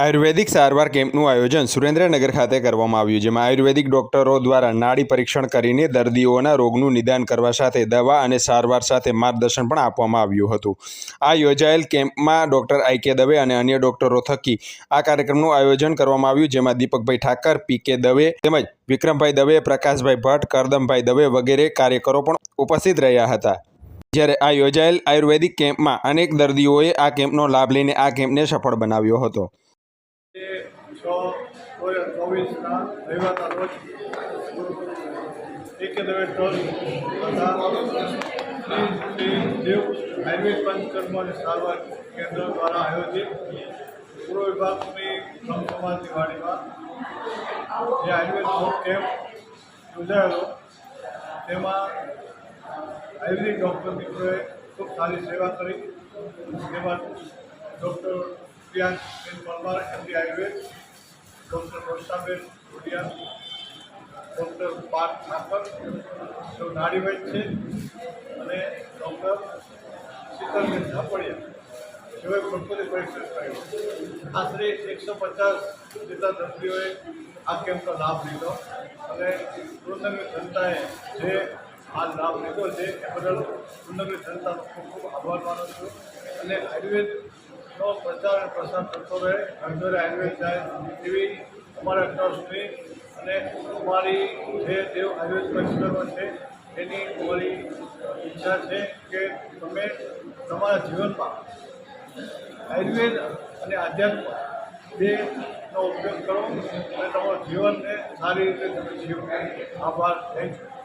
આયુર્વેદિક સારવાર કેમ્પનું આયોજન સુરેન્દ્રનગર ખાતે કરવામાં આવ્યું, જેમાં આયુર્વેદિક ડોક્ટરો દ્વારા નાડી પરીક્ષણ કરીને દર્દીઓના રોગનું નિદાન કરવા સાથે દવા અને સારવાર સાથે માર્ગદર્શન પણ આપવામાં આવ્યું હતું. આ યોજાયેલ કેમ્પમાં ડોક્ટર આઈ કે દવે અને અન્ય ડોક્ટરો થકી આ કાર્યક્રમનું આયોજન કરવામાં આવ્યું, જેમાં દીપકભાઈ ઠાકર, પી કે દવે તેમજ વિક્રમભાઈ દવે, પ્રકાશભાઈ ભટ્ટ, કરદમભાઈ દવે વગેરે કાર્યકરો પણ ઉપસ્થિત રહ્યા હતા. જ્યારે આ યોજાયેલ આયુર્વેદિક કેમ્પમાં અનેક દર્દીઓએ આ કેમ્પનો લાભ લઈને આ કેમ્પને સફળ બનાવ્યો હતો. છ બે હજાર ચોવીસના રવિવારના રોજ એકે દવે ટ્રસ્ટ તથા શ્રી દેવ પંચકર્મ અને સારવાર કેન્દ્ર દ્વારા આયોજિત પૂર્વ વિભાગની બ્રહ્મ સમાજની વાડીમાં જે આયુર્વેદ કેમ્પ યોજાયેલો, તેમાં આયુર્વેદિક ડૉક્ટર મિત્રોએ ખૂબ સારી સેવા કરી. તેમાં doctor Priyansh ben Parmar MD Ayurveda doctor વર્ષાબેન ભુડિયા ડૉક્ટર પાર્થ ઠાકર તેઓ નાડીવૈદ છે અને ડૉક્ટર શીતલબેન ઝાપડિયા જેઓએ પ્રકૃતિ પરીક્ષણ કર્યું. આશરે એકસો પચાસ જેટલા દર્દીઓએ આ કેમ્પનો લાભ લીધો અને કૃતજ્ઞ જનતાએ જે આ લાભ લીધો છે, એ બદલ કૃતજ્ઞ જનતાનો ખૂબ ખૂબ આભાર માનું છું. અને આયુર્વેદનો પ્રચાર અને પ્રસાર કરતો રહે. ઘર આયુર્વેદ જાય એવી અમારા ટ્રસ્ટની અને અમારી જે દેવ આયુર્વેદ પંચકર્મ છે, એની અમારી ઈચ્છા છે કે તમે તમારા જીવનમાં આયુર્વેદ અને આધ્યાત્મ બેનો ઉપયોગ કરો અને તમારું જીવનને સારી રીતે તમે જીવો. આભાર. Thank you.